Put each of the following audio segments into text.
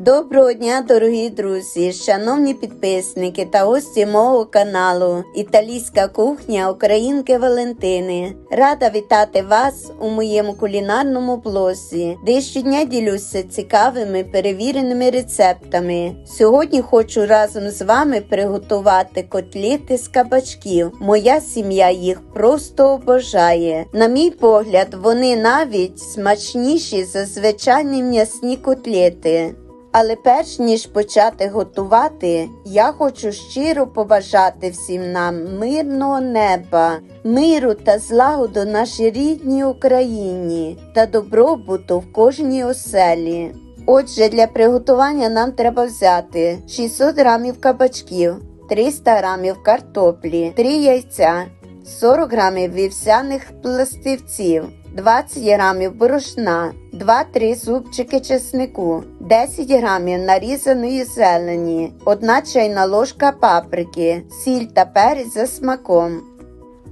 Доброго дня, дорогі друзі, шановні підписники та гості мого каналу Італійська кухня Українки Валентини. Рада вітати вас у моєму кулінарному блозі, де щодня ділюся цікавими перевіреними рецептами. Сьогодні хочу разом з вами приготувати котлети з кабачків. Моя сім'я їх просто обожає. На мій погляд, вони навіть смачніші за звичайні м'ясні котлети. Але перш ніж почати готувати, я хочу щиро побажати всім нам мирного неба, миру та злагоду нашій рідній Україні та добробуту в кожній оселі. Отже, для приготування нам треба взяти 600 грамів кабачків, 300 грамів картоплі, 3 яйця, 40 грамів вівсяних пластивців. 20 грамів борошна, 2-3 зубчики чеснику, 10 грамів нарізаної зелені, 1 чайна ложка паприки, сіль та перець за смаком.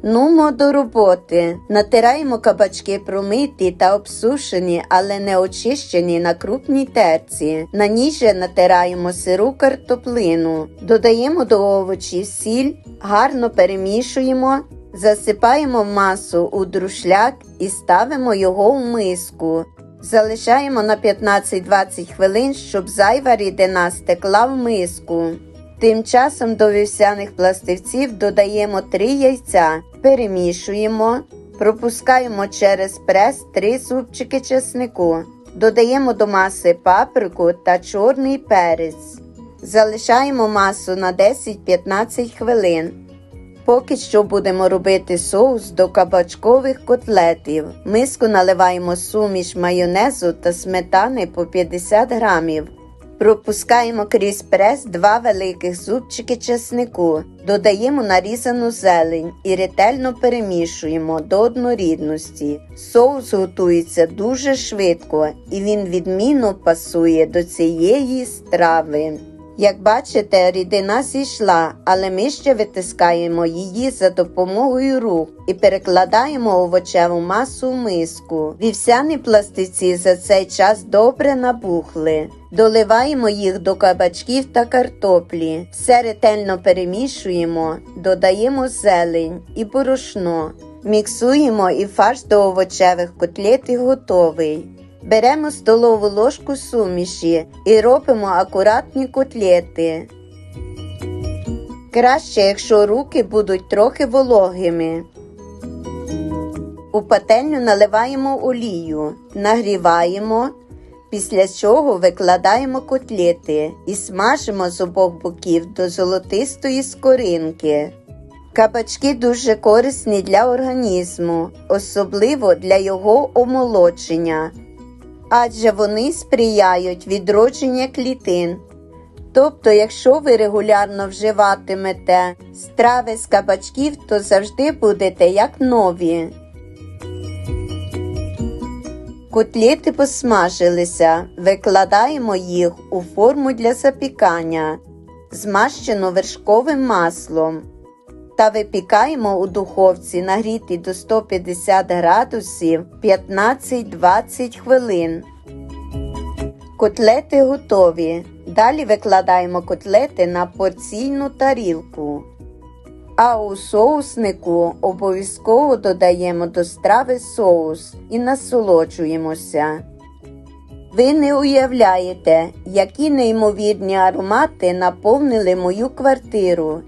Нумо до роботи. Натираємо кабачки промиті та обсушені, але не очищені на крупній терці. На ній натираємо сиру картоплину, додаємо до овочів сіль, гарно перемішуємо. Засипаємо масу у друшляк і ставимо його в миску. Залишаємо на 15-20 хвилин, щоб зайва рідина стекла в миску. Тим часом до вівсяних пластивців додаємо 3 яйця, перемішуємо, пропускаємо через прес 3 зубчики чеснику, додаємо до маси паприку та чорний перець. Залишаємо масу на 10-15 хвилин. Поки що будемо робити соус до кабачкових котлетів. Миску наливаємо суміш майонезу та сметани по 50 грамів. Пропускаємо крізь прес 2 великих зубчики чеснику, додаємо нарізану зелень і ретельно перемішуємо до однорідності. Соус готується дуже швидко і він відмінно пасує до цієї страви. Як бачите, рідина зійшла, але ми ще витискаємо її за допомогою рук і перекладаємо овочеву масу в миску. Вівсяні пластиці за цей час добре набухли. Доливаємо їх до кабачків та картоплі. Все ретельно перемішуємо, додаємо зелень і борошно. Міксуємо і фарш до овочевих котлет готовий. Беремо столову ложку суміші і робимо акуратні котлети. Краще, якщо руки будуть трохи вологими. У пательню наливаємо олію, нагріваємо, після чого викладаємо котлети і смажимо з обох боків до золотистої скоринки. Кабачки дуже корисні для організму, особливо для його омолодження адже вони сприяють відродженню клітин. Тобто, якщо ви регулярно вживатимете страви з кабачків, то завжди будете як нові. Котлети посмажилися, викладаємо їх у форму для запікання, змащену вершковим маслом та випікаємо у духовці нагріти до 150 градусів 15-20 хвилин. Котлети готові. Далі викладаємо котлети на порційну тарілку. А у соуснику обов'язково додаємо до страви соус і насолоджуємося. Ви не уявляєте, які неймовірні аромати наповнили мою квартиру.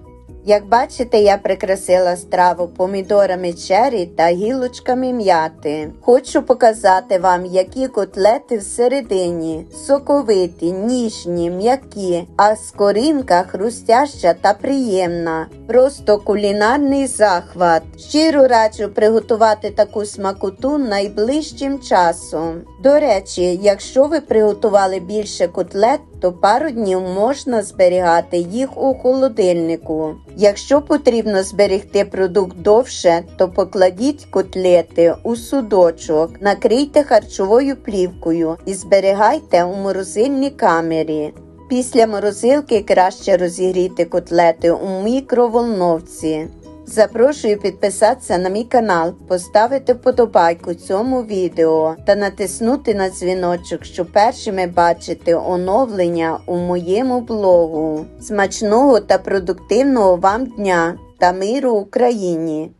Як бачите, я прикрасила страву помідорами чері та гілочками м'яти. Хочу показати вам, які котлети всередині, соковиті, ніжні, м'які, а скоринка хрустяща та приємна. Просто кулінарний захват. Щиро раджу приготувати таку смакоту найближчим часом. До речі, якщо ви приготували більше котлет, то пару днів можна зберігати їх у холодильнику. Якщо потрібно зберегти продукт довше, то покладіть котлети у судочок, накрийте харчовою плівкою і зберігайте у морозильній камері. Після морозилки краще розігріти котлети у мікроволновці. Запрошую підписатися на мій канал, поставити вподобайку цьому відео та натиснути на дзвіночок, щоб першими бачити оновлення у моєму блогу. Смачного та продуктивного вам дня та миру Україні!